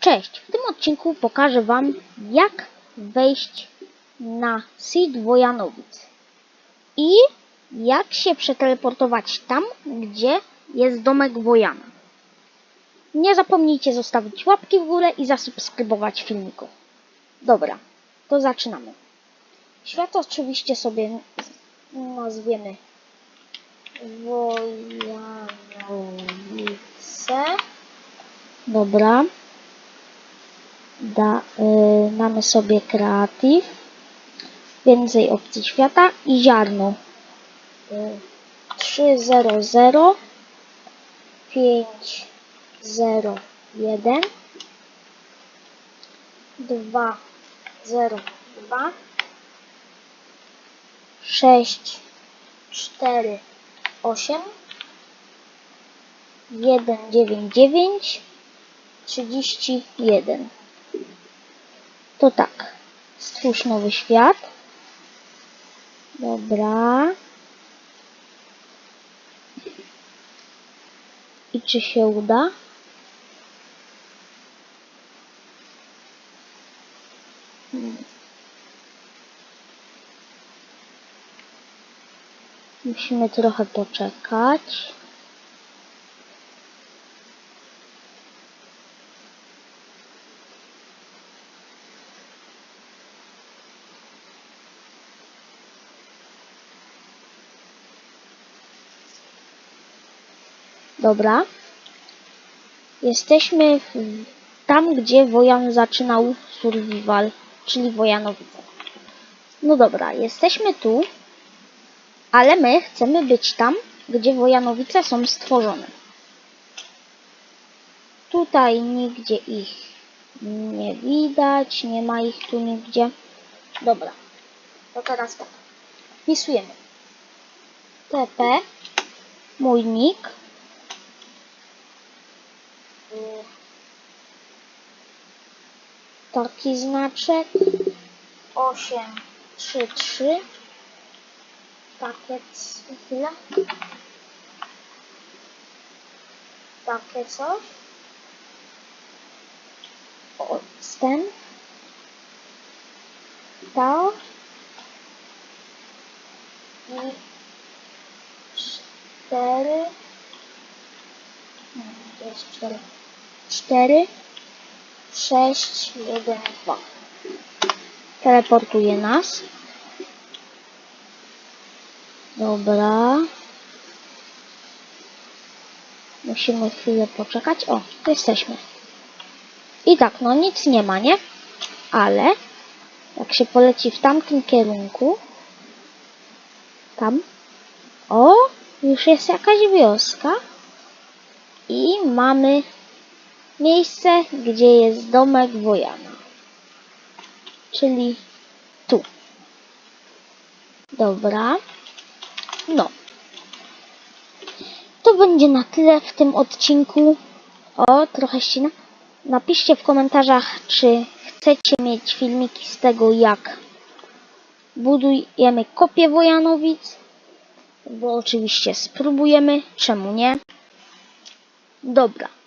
Cześć! W tym odcinku pokażę Wam, jak wejść na seed Wojanowic i jak się przeteleportować tam, gdzie jest domek Wojana. Nie zapomnijcie zostawić łapki w górę i zasubskrybować filmiku. Dobra, to zaczynamy. Świat oczywiście sobie nazwiemy Wojanowice. Dobra. Da, y, mamy sobie kreatyw, więcej opcji świata i ziarno. Y, 3, 0, 0, 5, 0, 1, 2, 0, 2, 6, 4, 8, 1, 9, 9, 31. To tak. Stwórz nowy świat. Dobra. I czy się uda? Musimy trochę poczekać. Dobra. Jesteśmy w, tam, gdzie Wojan zaczynał survival, czyli Wojanowice. No dobra, jesteśmy tu, ale my chcemy być tam, gdzie Wojanowice są stworzone. Tutaj nigdzie ich nie widać, nie ma ich tu nigdzie. Dobra, to teraz tak. Wpisujemy TP, mój nick, taki znaczek. 8 3 3 takie c- chwila. Takie coś. O, ten to. I 4 nie, jest 4 4 6 1 2 teleportuje nas. Dobra. Musimy chwilę poczekać. O, jesteśmy. I tak, no nic nie ma, nie? ale jak się poleci w tamtym kierunku tam o, już jest jakaś wioska i mamy miejsce, gdzie jest domek Wojana. Czyli tu. Dobra. No. To będzie na tyle w tym odcinku. O, trochę ścina. Napiszcie w komentarzach, czy chcecie mieć filmiki z tego, jak budujemy kopię Wojanowic. Bo oczywiście spróbujemy, czemu nie. Dobra.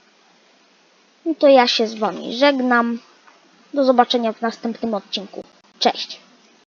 No to ja się z Wami żegnam. Do zobaczenia w następnym odcinku. Cześć.